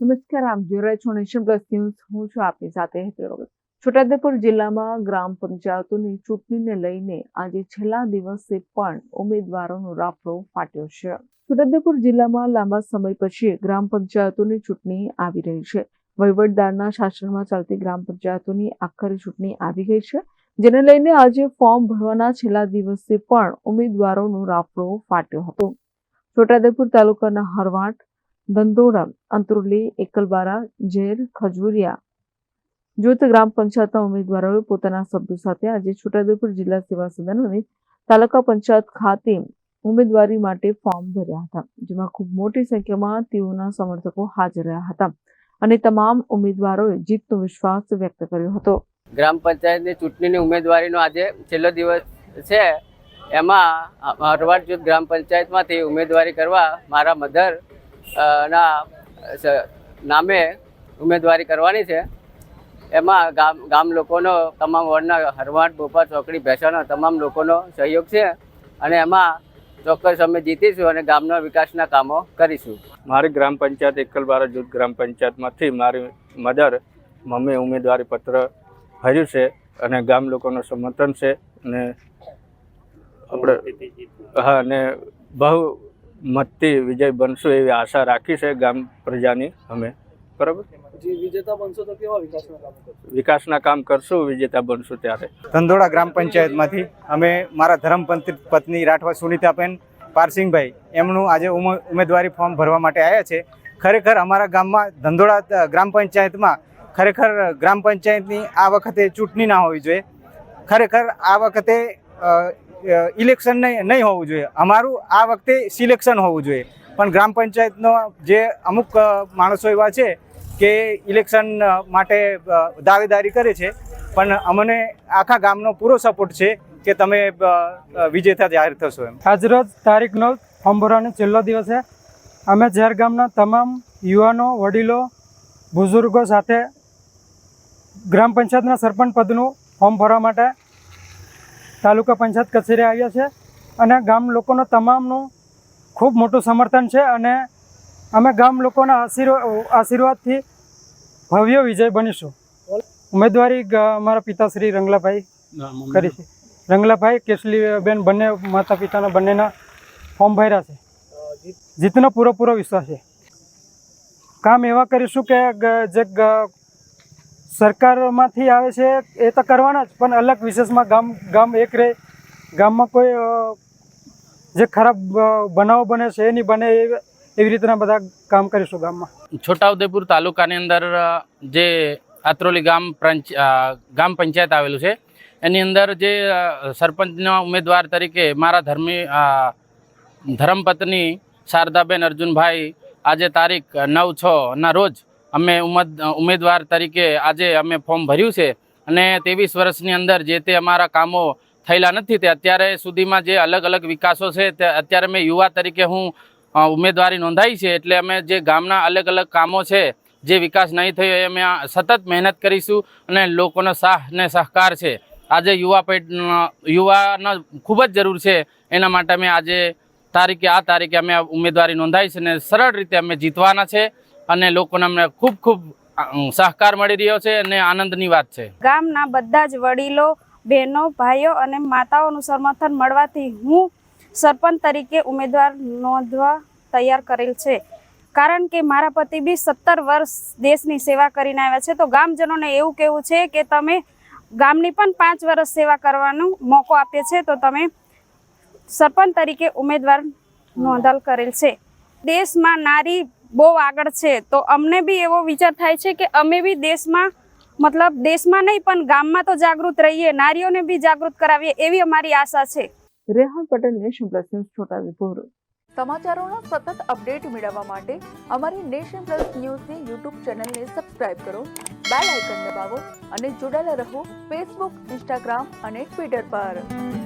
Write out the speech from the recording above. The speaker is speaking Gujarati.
નમસ્કાર આપ જોઈ છો નેશન પ્લસ ન્યૂઝ. હું છું આપની સાથે છોટાઉદેપુર જિલ્લામાં ગ્રામ પંચાયતોની ચૂંટણીને લઈને આજે છેલ્લા દિવસે પણ ઉમેદવારોનો રાફડો ફાટ્યો છે. છોટાઉદેપુર જિલ્લામાં લાંબા સમય પછી ગ્રામ પંચાયતોની ચૂંટણી આવી રહી છે. વહીવટદારના શાસનમાં ચાલતી ગ્રામ પંચાયતોની આખરી ચૂંટણી આવી ગઈ છે. જેને લઈને આજે ફોર્મ ભરવાના છેલ્લા દિવસે પણ ઉમેદવારોનો રાફડો ફાટ્યો હતો. છોટાઉદેપુર તાલુકાના હરવાટ દંદોડા, અંતરોલી, એકલબારા ઝેર ખજુરિયા. જૂથ ગ્રામ પંચાયતના ઉમેદવારોએ પોતાના સભ્યો સાથે આજે છોટાઉદેપુર જિલ્લા સેવા સદન અને તાલુકા પંચાયત ખાતે ઉમેદવારી માટે ફોર્મ ભર્યા હતા, જેમાં ખૂબ મોટી સંખ્યામાં તેઓના સમર્થકો હાજર રહ્યા હતા અને તમામ ઉમેદવારોએ જીતનો વિશ્વાસ વ્યક્ત કર્યો હતો. ગ્રામ પંચાયતની ચૂંટણીની ઉમેદવારીનો આજે છેલ્લો દિવસ છે. એમાં હરવાડ જૂથ ગ્રામ પંચાયતમાંથી ઉમેદવારી કરવા મારા મધર ના નામે ઉમેદવારી કરવાની છે. એમાં ગામ ગામ લોકોનો તમામ વોર્ડના હરવાડ બોપા ચોકડી ભેસાનો તમામ લોકોનો સહયોગ છે. અને એમાં ચોક્કસ અમે જીતીશું અને ગામના વિકાસના કામો કરીશું. મારી ગ્રામ પંચાયત એકલબારા જૂથ ગ્રામ પંચાયતમાંથી મારી મધર મમ્મી ઉમેદવારી પત્ર ભર્યું છે અને ગામ લોકોનું સમર્થન છે અને આપણે હા અને બહુ મતથી વિજય બનશું એવી આશા રાખી છે ગામ પ્રજાની અમે. બરાબર? વિજેતા બનશો તો કેવા વિકાસના કામો વિકાસના કામ કરશું વિજેતા બનશું ત્યારે. ધંધોડા ગ્રામ પંચાયતમાંથી અમે મારા ધર્મપંત્રી પત્ની રાઠવા સુનીતાબેન પારસિંગભાઈ એમનું આજે ઉમ- ઉમેદવારી ફોર્મ ભરવા માટે આવ્યા છે. ખરેખર અમારા ગામમાં ધંધોડા ગ્રામ પંચાયતમાં ખરેખર ગ્રામ પંચાયતની આ વખતે ચૂંટણી ના હોવી જોઈએ. ખરેખર આ વખતે ઇલેક્શન નહીં નહીં હોવું જોઈએ. અમારું આ વખતે સિલેક્શન હોવું જોઈએ. પણ ગ્રામ પંચાયતનો જે અમુક માણસો એવા છે કે ઇલેક્શન માટે દાવેદારી કરે છે. પણ અમને આખા ગામનો પૂરો સપોર્ટ છે કે તમે વિજેતા જાહેર થશો એમ. આજરોજ તારીખ નવ ફોર્મ ભરવાનો છેલ્લો દિવસ છે. અમે ઝેર ગામના તમામ યુવાનો, વડીલો, બુઝુર્ગો સાથે ગ્રામ પંચાયતના સરપંચ પદનું ફોર્મ ભરવા માટે તાલુકા પંચાયત કચેરી આવ્યા છે અને ગામ લોકોનો તમામનું ખૂબ મોટું સમર્થન છે અને અમે ગામ લોકોના આશીર્વાદ આશીર્વાદથી ભવ્ય વિજય બનીશું. ઉમેદવારી અમારા પિતાશ્રી રંગલાભાઈ કરી છે. રંગલાભાઈ કેસલીબેન બંને માતા પિતાના બંનેના ફોર્મ ભર્યા છે. જીતનો પૂરેપૂરો વિશ્વાસ છે. કામ એવા કરીશું કે જે સરકારમાંથી આવે છે, એ તો કરવાના જ, પણ અલગ વિશેષમાં ગામ ગામ એક રહે ગામમાં કોઈ જે ખરાબ બનાવ બને છે, એ નહીં બને એવી રીતના બધા કામ કરીશું ગામમાં. છોટાઉદેપુર તાલુકાની અંદર જે આત્રોલી ગામ ગામ પંચાયત આવેલું છે, એની અંદર જે સરપંચના ઉમેદવાર તરીકે મારા ધર્મી ધર્મપત્ની શારદાબેન અર્જુનભાઈ આજે તારીખ નવ છ ના રોજ અમે ઉમદ, ઉમેદવાર તરીકે આજે અમે ફોર્મ ભર્યું છે અને ત્રેવીસ વર્ષની અંદર જે તે અમારા કામો થયેલા નથી તે અત્યારે સુધીમાં જે અલગ અલગ વિકાસો છે તે અત્યારે મેં યુવા તરીકે હું ઉમેદવારી નોંધાઈ છે એટલે અમે જે ગામના અલગ અલગ કામો છે જે વિકાસ નહીં થયો એ અમે સતત મહેનત કરીશું અને લોકોનો સાહ ને સહકાર છે. આજે યુવા પેટ યુવાનો ખૂબ જ જરૂર છે એના માટે અમે આજે તારીખે, આ તારીખે અમે ઉમેદવારી નોંધાઈ છે અને સરળ રીતે અમે જીતવાના છે. અને લોકોને અમને ખૂબ ખૂબ સહકાર મળી રહ્યો છે અને આનંદની વાત છે. ગામના બધા જ વડીલો, બહેનો, ભાઈઓ અને માતાઓનું સમર્થન મળવાથી હું સરપંચ તરીકે ઉમેદવાર નોંધવા તૈયાર કરેલ છે. કારણ કે મારા પતિ બી સત્તર વર્ષ દેશની સેવા કરીને આવ્યા છે, તો ગામજનોને એવું કહેવું છે કે તમે ગામની પણ પાંચ વર્ષ સેવા કરવાનો મોકો આપે છે, તો તમે સરપંચ તરીકે ઉમેદવાર નોંધાલ કરેલ છે. દેશમાં નારી બહુ આગળ છે. તો અમને બી એવો વિચાર થાય છે કે અમે બી દેશમાં મતલબ દેશમાં નહીં પણ ગામમાં તો જાગૃત રહીએ નારીઓને બી જાગૃત કરાવીએ એવી અમારી આશા છે. Rehan Patel nation plus news Chhota Udepur સમાચારોનો સતત અપડેટ મેળવવા માટે અમારી નેશન પ્લસ ન્યૂઝની યુટ્યુબ ચેનલને સબસ્ક્રાઇબ કરો બેલ આઇકન દબાવો અને જોડાયેલા રહો ફેસબુક ઇન્સ્ટાગ્રામ અને ટ્વિટર પર.